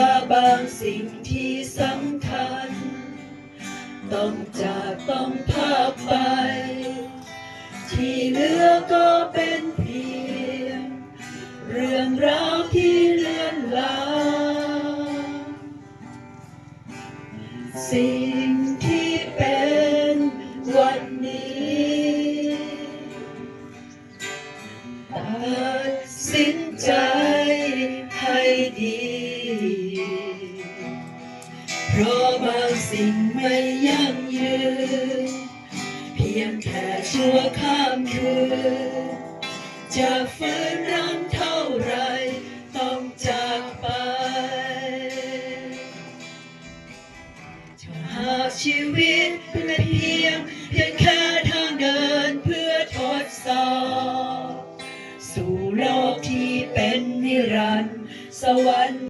าบางสิ่งที่สำคัญ ต้องจากต้องพากไป ที่เหลือก็เป็นเพียง เรื่องราวที่เลือนลางสิ่งที่เป็นวันนี้ตัดสิน เพราะบางสิ่งไม่ยั่งยืน เพียงแค่ชั่วข้ามคืน จะฟื้นรังเท่าไรต้องจากไปถ้าหากชีวิตเป็นเพียง เพียงแค่ทางเดินเพื่อทดสอบ สู่โลกที่เป็นนิรันดร์สวรรค์